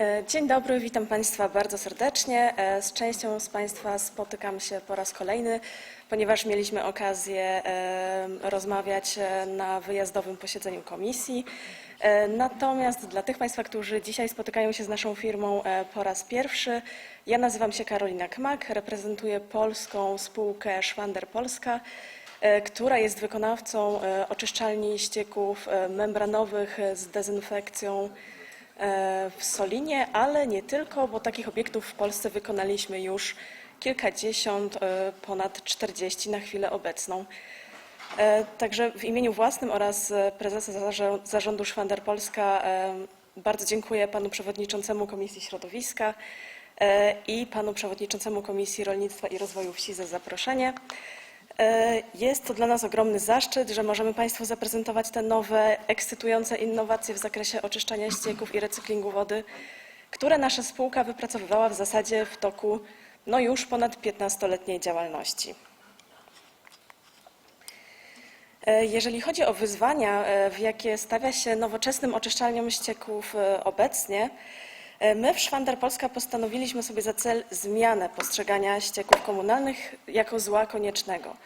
E, Dzień dobry, witam Państwa bardzo serdecznie. E, Z częścią z Państwa spotykam się po raz kolejny, ponieważ mieliśmy okazję e, rozmawiać na wyjazdowym posiedzeniu komisji. Natomiast dla tych Państwa, którzy dzisiaj spotykają się z naszą firmą po raz pierwszy, ja nazywam się Karolina Kmak, reprezentuję polską spółkę Szwander Polska która jest wykonawcą oczyszczalni ścieków membranowych z dezynfekcją w Solinie, ale nie tylko, bo takich obiektów w Polsce wykonaliśmy już kilkadziesiąt, e, ponad 40 na chwilę obecną. E, Także w imieniu własnym oraz e, prezesa zarządu Szwander Polska e, bardzo dziękuję panu przewodniczącemu Komisji Środowiska e, i panu przewodniczącemu Komisji Rolnictwa i Rozwoju Wsi za zaproszenie. E, Jest to dla nas ogromny zaszczyt, że możemy Państwu zaprezentować te nowe, ekscytujące innowacje w zakresie oczyszczania ścieków i recyklingu wody, które nasza spółka wypracowywała w zasadzie w toku no już ponad 15-letniej działalności. E, Jeżeli chodzi o wyzwania, e, w jakie stawia się nowoczesnym oczyszczalniom ścieków obecnie, my w Szwander Polska postanowiliśmy sobie za cel zmianę postrzegania ścieków komunalnych jako zła koniecznego.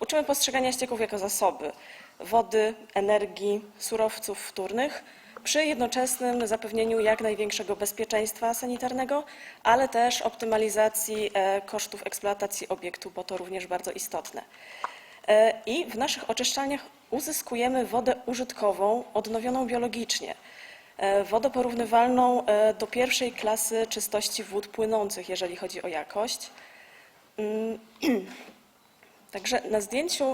Uczymy postrzegania ścieków jako zasoby wody, energii, surowców wtórnych przy jednoczesnym zapewnieniu jak największego bezpieczeństwa sanitarnego, ale też optymalizacji e, kosztów eksploatacji obiektu, bo to również bardzo istotne. E, I w naszych oczyszczalniach uzyskujemy wodę użytkową, odnowioną biologicznie. E, Wodę porównywalną e, do pierwszej klasy czystości wód płynących, jeżeli chodzi o jakość. Mm, Także na zdjęciu.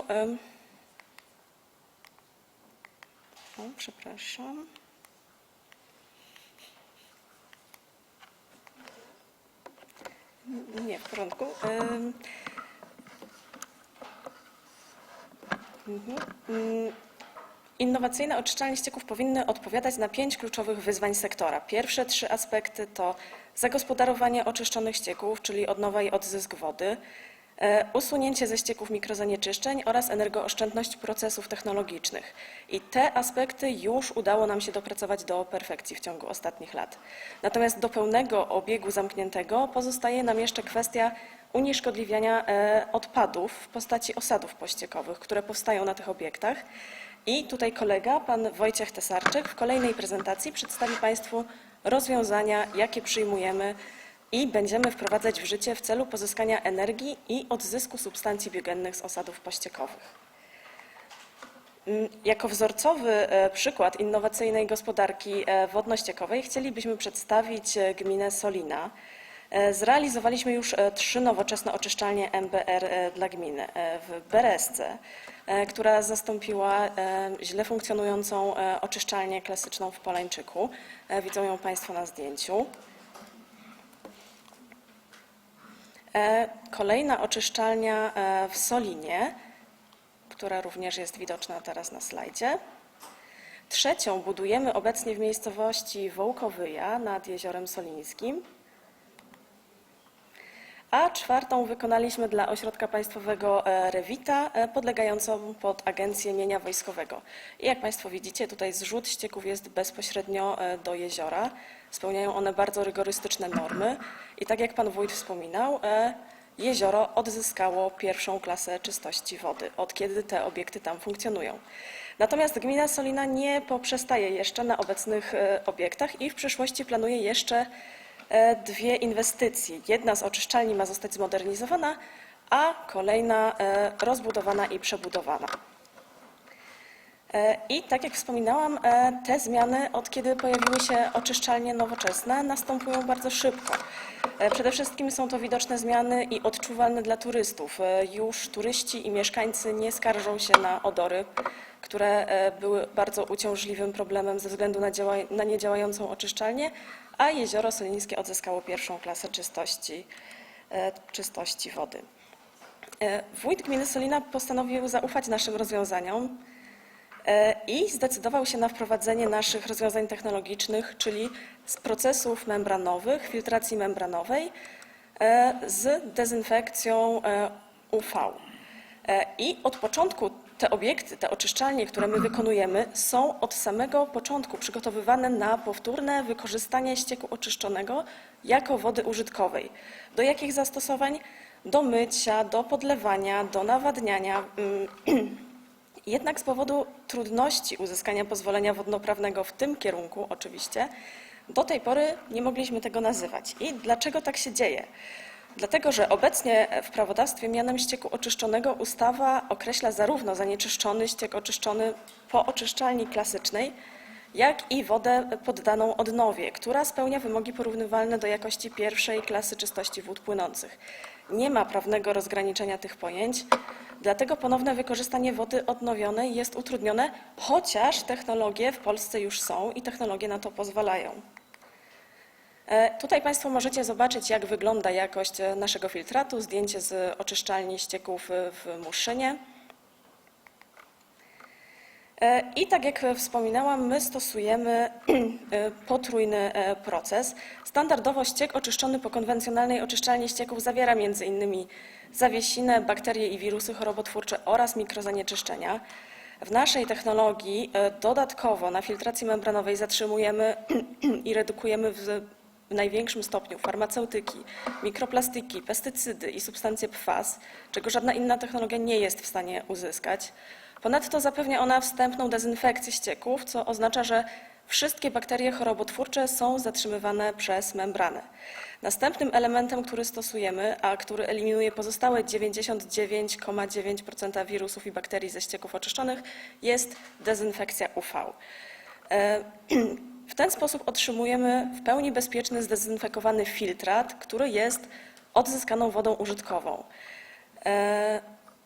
O, przepraszam. Nie, w porządku. Mhm. Innowacyjne oczyszczalnie ścieków powinny odpowiadać na pięć kluczowych wyzwań sektora. Pierwsze trzy aspekty to zagospodarowanie oczyszczonych ścieków, czyli odnowa i odzysk wody, e, usunięcie ze ścieków mikrozanieczyszczeń oraz energooszczędność procesów technologicznych. I te aspekty już udało nam się dopracować do perfekcji w ciągu ostatnich lat. Natomiast do pełnego obiegu zamkniętego pozostaje nam jeszcze kwestia unieszkodliwiania e, odpadów w postaci osadów pościekowych, które powstają na tych obiektach. I tutaj kolega, pan Wojciech Tesarczyk, w kolejnej prezentacji przedstawi Państwu rozwiązania, jakie przyjmujemy i będziemy wprowadzać w życie w celu pozyskania energii i odzysku substancji biogennych z osadów pościekowych. Mm, Jako wzorcowy e, przykład innowacyjnej gospodarki e, wodno-ściekowej chcielibyśmy przedstawić e, gminę Solina. E, Zrealizowaliśmy już e, trzy nowoczesne oczyszczalnie MBR e, dla gminy. W Beresce, która zastąpiła źle funkcjonującą oczyszczalnię klasyczną w Polańczyku. Widzą ją Państwo na zdjęciu. Kolejna oczyszczalnia w Solinie, która również jest widoczna teraz na slajdzie. Trzecią budujemy obecnie w miejscowości Wołkowyja nad Jeziorem Solińskim. A czwartą wykonaliśmy dla Ośrodka Państwowego e, Rewita, e, podlegającą pod Agencję Mienia Wojskowego. I jak Państwo widzicie, tutaj zrzut ścieków jest bezpośrednio e, do jeziora. Spełniają one bardzo rygorystyczne normy. I tak jak Pan Wójt wspominał, jezioro odzyskało pierwszą klasę czystości wody, od kiedy te obiekty tam funkcjonują. Natomiast gmina Solina nie poprzestaje jeszcze na obecnych obiektach i w przyszłości planuje jeszcze dwie inwestycje. Jedna z oczyszczalni ma zostać zmodernizowana, a kolejna e, rozbudowana i przebudowana. E, I tak jak wspominałam, e, te zmiany, od kiedy pojawiły się oczyszczalnie nowoczesne, następują bardzo szybko. E, Przede wszystkim są to widoczne zmiany i odczuwalne dla turystów. E, Już turyści i mieszkańcy nie skarżą się na odory, które e, były bardzo uciążliwym problemem ze względu na, na niedziałającą oczyszczalnię, a jezioro solińskie odzyskało pierwszą klasę czystości, e, czystości wody. E, Wójt gminy Solina postanowił zaufać naszym rozwiązaniom i zdecydował się na wprowadzenie naszych rozwiązań technologicznych, czyli z procesów membranowych, filtracji membranowej z dezynfekcją UV. I od początku te obiekty, te oczyszczalnie, które my wykonujemy, są od samego początku przygotowywane na powtórne wykorzystanie ścieku oczyszczonego jako wody użytkowej. Do jakich zastosowań? Do mycia, do podlewania, do nawadniania. mm, Jednak z powodu trudności uzyskania pozwolenia wodnoprawnego w tym kierunku, oczywiście, do tej pory nie mogliśmy tego nazywać. I dlaczego tak się dzieje? Dlatego, że obecnie w prawodawstwie mianem ścieku oczyszczonego ustawa określa zarówno zanieczyszczony ściek oczyszczony po oczyszczalni klasycznej, jak i wodę poddaną odnowie, która spełnia wymogi porównywalne do jakości pierwszej klasy czystości wód płynących. Nie ma prawnego rozgraniczenia tych pojęć, dlatego ponowne wykorzystanie wody odnowionej jest utrudnione, chociaż technologie w Polsce już są i technologie na to pozwalają. E, Tutaj Państwo możecie zobaczyć, jak wygląda jakość e, naszego filtratu, zdjęcie z oczyszczalni ścieków e, w Muszynie. I tak jak wspominałam, my stosujemy potrójny proces. Standardowo ściek oczyszczony po konwencjonalnej oczyszczalni ścieków zawiera m.in. zawiesinę, bakterie i wirusy chorobotwórcze oraz mikrozanieczyszczenia. W naszej technologii dodatkowo na filtracji membranowej zatrzymujemy i redukujemy w największym stopniu farmaceutyki, mikroplastiki, pestycydy i substancje PFAS, czego żadna inna technologia nie jest w stanie uzyskać. Ponadto zapewnia ona wstępną dezynfekcję ścieków, co oznacza, że wszystkie bakterie chorobotwórcze są zatrzymywane przez membranę. Następnym elementem, który stosujemy, a który eliminuje pozostałe 99,9% wirusów i bakterii ze ścieków oczyszczonych, jest dezynfekcja UV. W ten sposób otrzymujemy w pełni bezpieczny, zdezynfekowany filtrat, który jest odzyskaną wodą użytkową. E,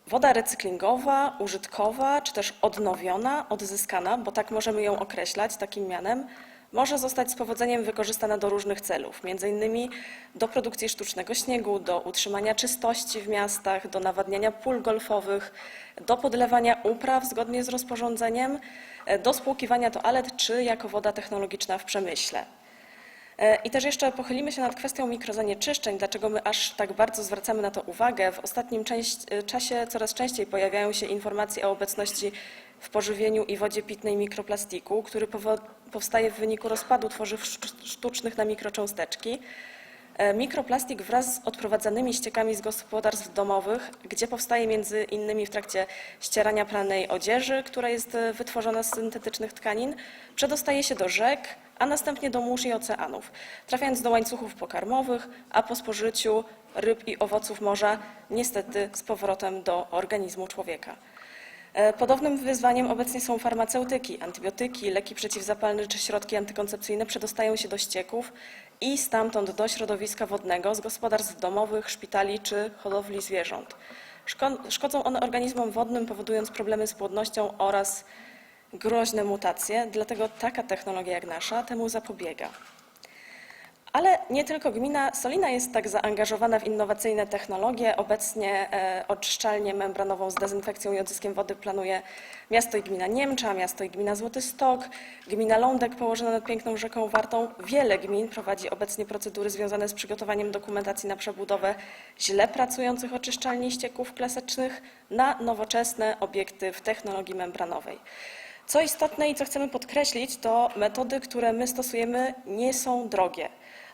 Woda recyklingowa, użytkowa, czy też odnowiona, odzyskana, bo tak możemy ją określać takim mianem, może zostać z powodzeniem wykorzystana do różnych celów, innymi do produkcji sztucznego śniegu, do utrzymania czystości w miastach, do nawadniania pól golfowych, do podlewania upraw zgodnie z rozporządzeniem, e, do spłukiwania toalet czy jako woda technologiczna w przemyśle. E, I też jeszcze pochylimy się nad kwestią mikrozanieczyszczeń, dlaczego my aż tak bardzo zwracamy na to uwagę. W ostatnim część, e, czasie coraz częściej pojawiają się informacje o obecności w pożywieniu i wodzie pitnej mikroplastiku, który powstaje w wyniku rozpadu tworzyw sztu- sztucznych na mikrocząsteczki. E, Mikroplastik wraz z odprowadzanymi ściekami z gospodarstw domowych, gdzie powstaje między innymi w trakcie ścierania pranej odzieży, która jest e, wytworzona z syntetycznych tkanin, przedostaje się do rzek, a następnie do mórz i oceanów, trafiając do łańcuchów pokarmowych, a po spożyciu ryb i owoców morza niestety z powrotem do organizmu człowieka. E, Podobnym wyzwaniem obecnie są farmaceutyki. Antybiotyki, leki przeciwzapalne czy środki antykoncepcyjne przedostają się do ścieków i stamtąd do środowiska wodnego z gospodarstw domowych, szpitali czy hodowli zwierząt. Szko- Szkodzą one organizmom wodnym, powodując problemy z płodnością oraz groźne mutacje, dlatego taka technologia jak nasza temu zapobiega. Ale nie tylko gmina Solina jest tak zaangażowana w innowacyjne technologie. Obecnie e, oczyszczalnię membranową z dezynfekcją i odzyskiem wody planuje miasto i gmina Niemcza, miasto i gmina Złoty Stok, gmina Lądek położona nad piękną rzeką Wartą. Wiele gmin prowadzi obecnie procedury związane z przygotowaniem dokumentacji na przebudowę źle pracujących oczyszczalni ścieków klasycznych na nowoczesne obiekty w technologii membranowej. Co istotne i co chcemy podkreślić, to metody, które my stosujemy, nie są drogie,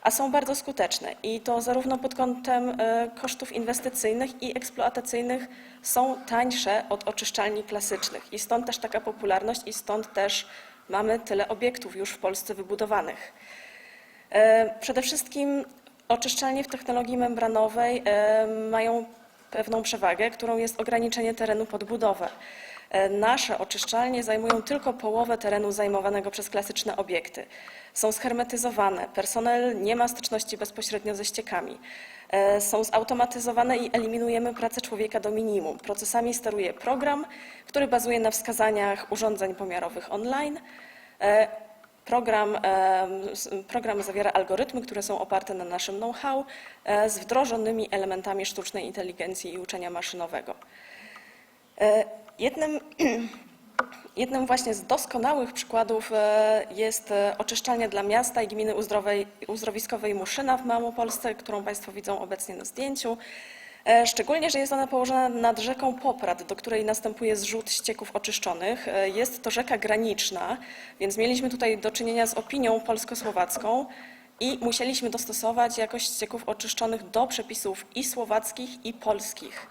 a są bardzo skuteczne. I to zarówno pod kątem e, kosztów inwestycyjnych i eksploatacyjnych są tańsze od oczyszczalni klasycznych. I stąd też taka popularność i stąd też mamy tyle obiektów już w Polsce wybudowanych. E, Przede wszystkim oczyszczalnie w technologii membranowej e, mają pewną przewagę, którą jest ograniczenie terenu pod budowę. E, Nasze oczyszczalnie zajmują tylko połowę terenu zajmowanego przez klasyczne obiekty. Są shermetyzowane, personel nie ma styczności bezpośrednio ze ściekami. E, Są zautomatyzowane i eliminujemy pracę człowieka do minimum. Procesami steruje program, który bazuje na wskazaniach urządzeń pomiarowych online. E, Program, program zawiera algorytmy, które są oparte na naszym know-how z wdrożonymi elementami sztucznej inteligencji i uczenia maszynowego. Jednym, jednym właśnie z doskonałych przykładów e, jest e, oczyszczalnia dla miasta i gminy uzdrowej, uzdrowiskowej Muszyna w Małopolsce, którą Państwo widzą obecnie na zdjęciu. E, Szczególnie, że jest ona położona nad rzeką Poprad, do której następuje zrzut ścieków oczyszczonych. Jest to rzeka graniczna, więc mieliśmy tutaj do czynienia z opinią polsko-słowacką i musieliśmy dostosować jakość ścieków oczyszczonych do przepisów i słowackich, i polskich.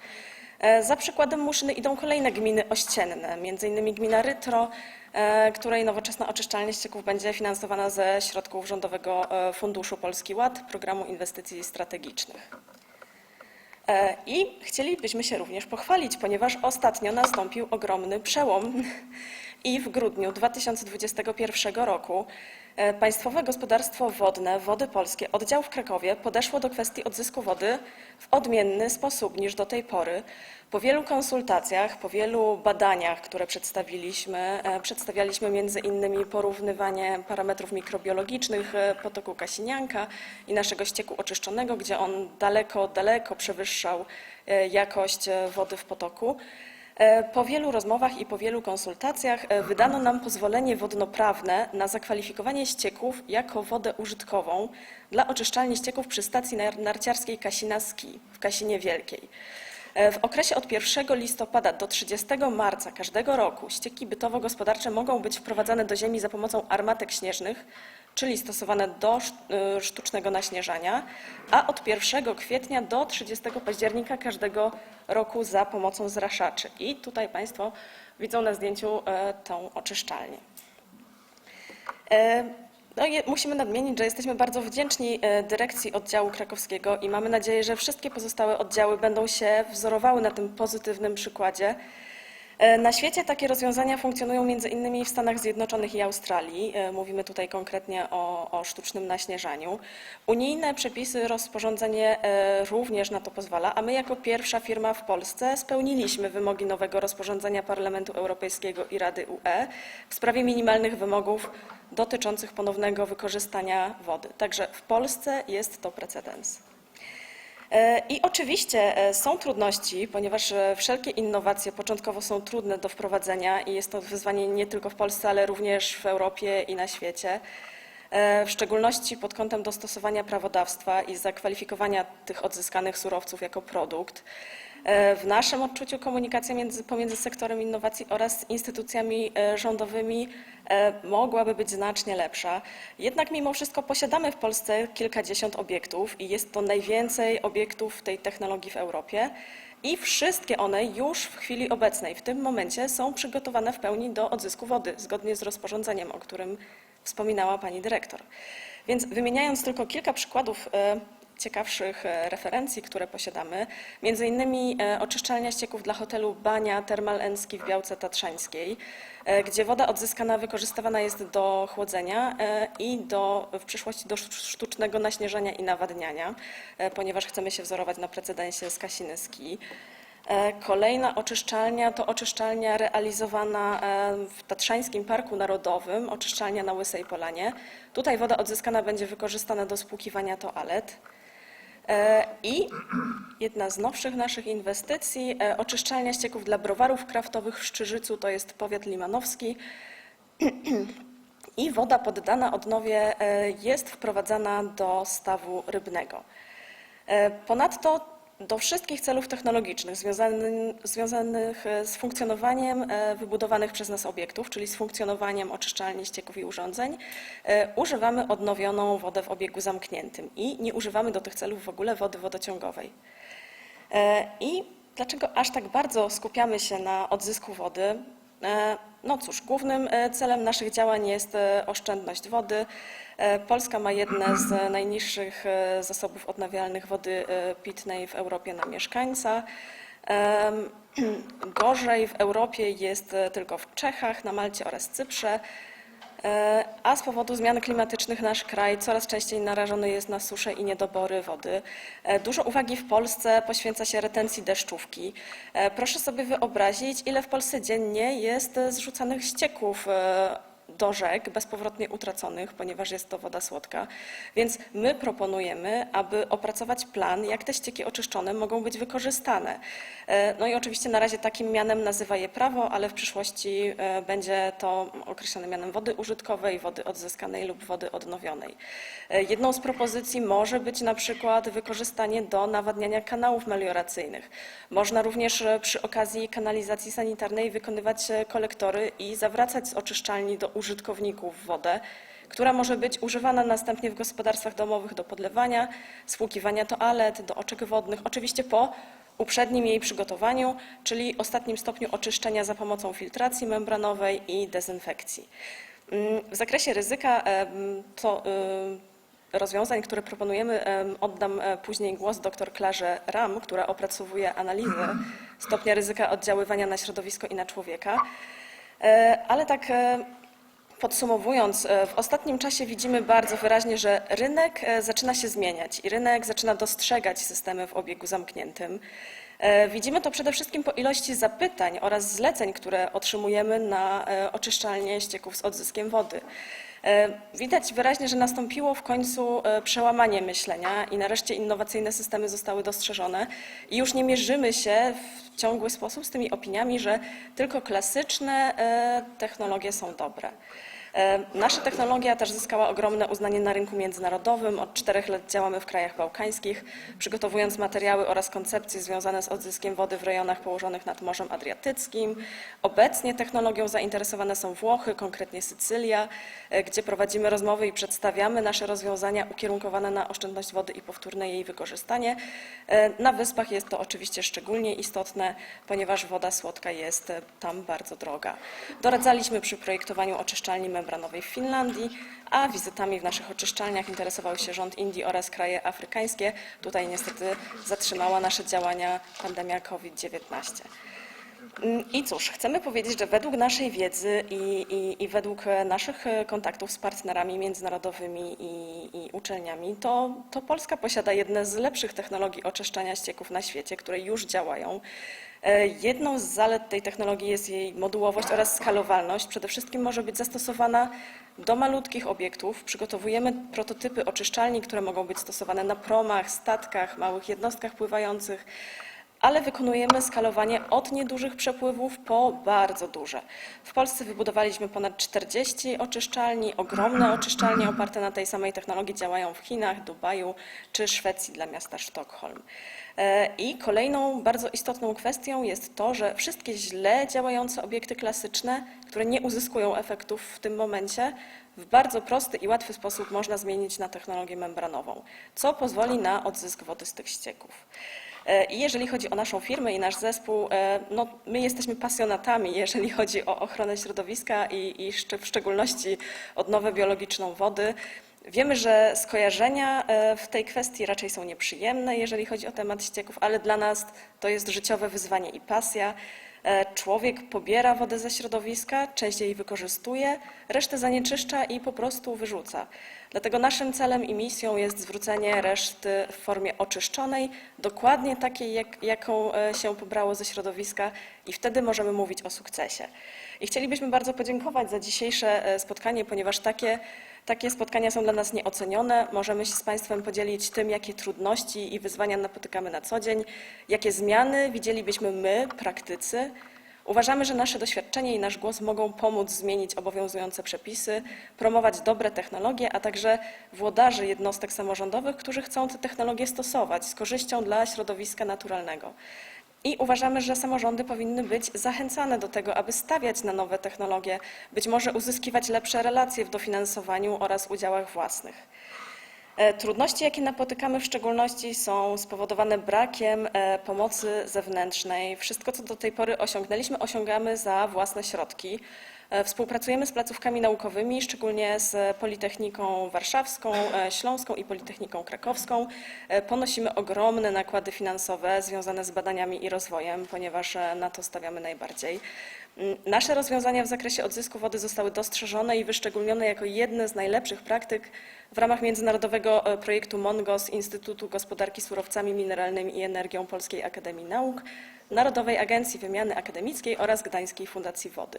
E, Za przykładem Muszyny idą kolejne gminy ościenne, m.in. gmina Rytro, e, której nowoczesna oczyszczalnia ścieków będzie finansowana ze środków Rządowego e, Funduszu Polski Ład, Programu Inwestycji Strategicznych. I chcielibyśmy się również pochwalić, ponieważ ostatnio nastąpił ogromny przełom i w grudniu 2021 roku e, Państwowe Gospodarstwo Wodne Wody Polskie, oddział w Krakowie, podeszło do kwestii odzysku wody w odmienny sposób niż do tej pory. Po wielu konsultacjach, po wielu badaniach, które przedstawiliśmy, e, przedstawialiśmy między innymi porównywanie parametrów mikrobiologicznych e, potoku Kasinianka i naszego ścieku oczyszczonego, gdzie on daleko, daleko przewyższał jakość wody w potoku. E, Po wielu rozmowach i po wielu konsultacjach e, wydano nam pozwolenie wodnoprawne na zakwalifikowanie ścieków jako wodę użytkową dla oczyszczalni ścieków przy stacji nar- narciarskiej Kasina Ski w Kasinie Wielkiej. E, W okresie od 1 listopada do 30 marca każdego roku ścieki bytowo-gospodarcze mogą być wprowadzane do ziemi za pomocą armatek śnieżnych, czyli stosowane do y, sztucznego naśnieżania, a od 1 kwietnia do 30 października każdego roku za pomocą zraszaczy. I tutaj Państwo widzą na zdjęciu e, tą oczyszczalnię. E, No musimy nadmienić, że jesteśmy bardzo wdzięczni e, dyrekcji oddziału krakowskiego i mamy nadzieję, że wszystkie pozostałe oddziały będą się wzorowały na tym pozytywnym przykładzie. E, Na świecie takie rozwiązania funkcjonują między innymi w Stanach Zjednoczonych i Australii. E, Mówimy tutaj konkretnie o, o sztucznym naśnieżaniu. Unijne przepisy, rozporządzenie e, również na to pozwala, a my jako pierwsza firma w Polsce spełniliśmy wymogi nowego rozporządzenia Parlamentu Europejskiego i Rady UE w sprawie minimalnych wymogów dotyczących ponownego wykorzystania wody. Także w Polsce jest to precedens. E, I oczywiście e, są trudności, ponieważ e, wszelkie innowacje początkowo są trudne do wprowadzenia i jest to wyzwanie nie tylko w Polsce, ale również w Europie i na świecie. W szczególności pod kątem dostosowania prawodawstwa i zakwalifikowania tych odzyskanych surowców jako produkt. W naszym odczuciu komunikacja między, pomiędzy sektorem innowacji oraz instytucjami e, rządowymi e, mogłaby być znacznie lepsza. Jednak mimo wszystko posiadamy w Polsce kilkadziesiąt obiektów i jest to najwięcej obiektów tej technologii w Europie. I wszystkie one już w chwili obecnej, w tym momencie są przygotowane w pełni do odzysku wody, zgodnie z rozporządzeniem, o którym wspominała pani dyrektor. Więc wymieniając tylko kilka przykładów e, ciekawszych e, referencji, które posiadamy, między innymi e, oczyszczalnia ścieków dla hotelu Bania Thermal Enski w Białce Tatrzańskiej, e, gdzie woda odzyskana wykorzystywana jest do chłodzenia i do, w przyszłości do szt- sztucznego naśnieżania i nawadniania, ponieważ chcemy się wzorować na precedensie z Kasiny Ski. E, Kolejna oczyszczalnia to oczyszczalnia realizowana w Tatrzańskim Parku Narodowym, oczyszczalnia na Łysej Polanie. Tutaj woda odzyskana będzie wykorzystana do spłukiwania toalet. E, I jedna z nowszych naszych inwestycji, e, oczyszczalnia ścieków dla browarów kraftowych w Szczyżycu, to jest powiat limanowski. I woda poddana odnowie e, jest wprowadzana do stawu rybnego. Ponadto do wszystkich celów technologicznych związanych, e, z funkcjonowaniem e, wybudowanych przez nas obiektów, czyli z funkcjonowaniem oczyszczalni ścieków i urządzeń, e, używamy odnowioną wodę w obiegu zamkniętym i nie używamy do tych celów w ogóle wody wodociągowej. I dlaczego aż tak bardzo skupiamy się na odzysku wody? E, No cóż, głównym e, celem naszych działań jest e, oszczędność wody. Polska ma jedne z najniższych zasobów odnawialnych wody pitnej w Europie na mieszkańca. Gorzej w Europie jest tylko w Czechach, na Malcie oraz Cyprze. E, A z powodu zmian klimatycznych nasz kraj coraz częściej narażony jest na susze i niedobory wody. E, Dużo uwagi w Polsce poświęca się retencji deszczówki. E, Proszę sobie wyobrazić, ile w Polsce dziennie jest zrzucanych ścieków do rzek bezpowrotnie utraconych, ponieważ jest to woda słodka. Więc my proponujemy, aby opracować plan, jak te ścieki oczyszczone mogą być wykorzystane. E, No i oczywiście na razie takim mianem nazywa je prawo, ale w przyszłości e, będzie to określone mianem wody użytkowej, wody odzyskanej lub wody odnowionej. E, Jedną z propozycji może być na przykład wykorzystanie do nawadniania kanałów melioracyjnych. Można również przy okazji kanalizacji sanitarnej wykonywać kolektory i zawracać z oczyszczalni do użytkowników wodę, która może być używana następnie w gospodarstwach domowych do podlewania, spłukiwania toalet, do oczek wodnych, oczywiście po uprzednim jej przygotowaniu, czyli ostatnim stopniu oczyszczenia za pomocą filtracji membranowej i dezynfekcji. Mm, W zakresie ryzyka to y, rozwiązań, które proponujemy, em, oddam e, później głos dr Klarze Ram, która opracowuje analizę stopnia ryzyka oddziaływania na środowisko i na człowieka. E, Ale tak e, Podsumowując, e, w ostatnim czasie widzimy bardzo wyraźnie, że rynek e, zaczyna się zmieniać i rynek zaczyna dostrzegać systemy w obiegu zamkniętym. E, Widzimy to przede wszystkim po ilości zapytań oraz zleceń, które otrzymujemy na oczyszczalnie ścieków z odzyskiem wody. E, Widać wyraźnie, że nastąpiło w końcu e, przełamanie myślenia i nareszcie innowacyjne systemy zostały dostrzeżone i już nie mierzymy się w ciągły sposób z tymi opiniami, że tylko klasyczne e, technologie są dobre. E, Nasza technologia też zyskała ogromne uznanie na rynku międzynarodowym. Od czterech lat działamy w krajach bałkańskich, przygotowując materiały oraz koncepcje związane z odzyskiem wody w rejonach położonych nad Morzem Adriatyckim. Obecnie technologią zainteresowane są Włochy, konkretnie Sycylia, e, gdzie prowadzimy rozmowy i przedstawiamy nasze rozwiązania ukierunkowane na oszczędność wody i powtórne jej wykorzystanie. E, Na wyspach jest to oczywiście szczególnie istotne, ponieważ woda słodka jest tam bardzo droga. Doradzaliśmy przy projektowaniu oczyszczalni membranowej w Finlandii, a wizytami w naszych oczyszczalniach interesował się rząd Indii oraz kraje afrykańskie. Tutaj niestety zatrzymała nasze działania pandemia COVID-19. I cóż, chcemy powiedzieć, że według naszej wiedzy i, i, i według naszych kontaktów z partnerami międzynarodowymi i, i uczelniami, to, to Polska posiada jedne z lepszych technologii oczyszczania ścieków na świecie, które już działają. E, Jedną z zalet tej technologii jest jej modułowość oraz skalowalność. Przede wszystkim może być zastosowana do malutkich obiektów. Przygotowujemy prototypy oczyszczalni, które mogą być stosowane na promach, statkach, małych jednostkach pływających ale wykonujemy skalowanie od niedużych przepływów po bardzo duże. W Polsce wybudowaliśmy ponad 40 oczyszczalni, ogromne oczyszczalnie oparte na tej samej technologii działają w Chinach, Dubaju czy Szwecji dla miasta Sztokholm. E, I kolejną bardzo istotną kwestią jest to, że wszystkie źle działające obiekty klasyczne, które nie uzyskują efektów w tym momencie, w bardzo prosty i łatwy sposób można zmienić na technologię membranową, co pozwoli na odzysk wody z tych ścieków. E, I jeżeli chodzi o naszą firmę i nasz zespół, e, no, my jesteśmy pasjonatami, jeżeli chodzi o ochronę środowiska i, i w szczególności odnowę biologiczną wody. Wiemy, że skojarzenia e, w tej kwestii raczej są nieprzyjemne, jeżeli chodzi o temat ścieków, ale dla nas to jest życiowe wyzwanie i pasja. E, Człowiek pobiera wodę ze środowiska, częściej jej wykorzystuje, resztę zanieczyszcza i po prostu wyrzuca. Dlatego naszym celem i misją jest zwrócenie reszty w formie oczyszczonej, dokładnie takiej, jak, jaką e, się pobrało ze środowiska i wtedy możemy mówić o sukcesie. I chcielibyśmy bardzo podziękować za dzisiejsze spotkanie, ponieważ takie, takie spotkania są dla nas nieocenione. Możemy się z Państwem podzielić tym, jakie trudności i wyzwania napotykamy na co dzień, jakie zmiany widzielibyśmy my, praktycy, Uważamy, że nasze doświadczenie i nasz głos mogą pomóc zmienić obowiązujące przepisy, promować dobre technologie, a także włodarzy jednostek samorządowych, którzy chcą te technologie stosować z korzyścią dla środowiska naturalnego. I uważamy, że samorządy powinny być zachęcane do tego, aby stawiać na nowe technologie, być może uzyskiwać lepsze relacje w dofinansowaniu oraz udziałach własnych. E, Trudności, jakie napotykamy w szczególności są spowodowane brakiem e, pomocy zewnętrznej. Wszystko, co do tej pory osiągnęliśmy, osiągamy za własne środki. E, Współpracujemy z placówkami naukowymi, szczególnie z Politechniką Warszawską, e, Śląską i Politechniką Krakowską. E, Ponosimy ogromne nakłady finansowe związane z badaniami i rozwojem, ponieważ na to stawiamy najbardziej. Mm, Nasze rozwiązania w zakresie odzysku wody zostały dostrzeżone i wyszczególnione jako jedne z najlepszych praktyk w ramach międzynarodowego projektu MONGOS Instytutu Gospodarki Surowcami Mineralnymi i Energią Polskiej Akademii Nauk, Narodowej Agencji Wymiany Akademickiej oraz Gdańskiej Fundacji Wody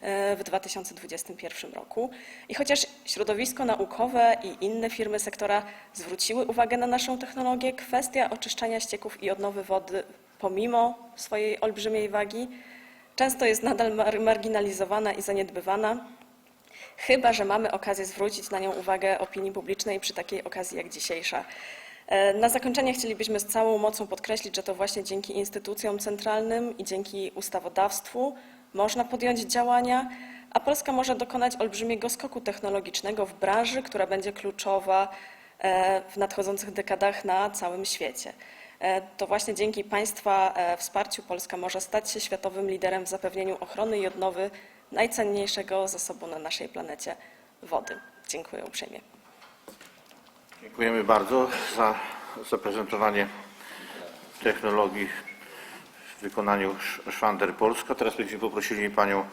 e, w 2021 roku. I chociaż środowisko naukowe i inne firmy sektora zwróciły uwagę na naszą technologię, kwestia oczyszczania ścieków i odnowy wody pomimo swojej olbrzymiej wagi często jest nadal mar- marginalizowana i zaniedbywana, chyba że mamy okazję zwrócić na nią uwagę opinii publicznej przy takiej okazji jak dzisiejsza. Na zakończenie chcielibyśmy z całą mocą podkreślić, że to właśnie dzięki instytucjom centralnym i dzięki ustawodawstwu można podjąć działania, a Polska może dokonać olbrzymiego skoku technologicznego w branży, która będzie kluczowa e, w nadchodzących dekadach na całym świecie. E, To właśnie dzięki Państwa e, wsparciu Polska może stać się światowym liderem w zapewnieniu ochrony i odnowy najcenniejszego zasobu na naszej planecie wody. Dziękuję uprzejmie. Dziękujemy bardzo za zaprezentowanie technologii w wykonaniu Sz- Szwander Polska. Teraz byśmy poprosili panią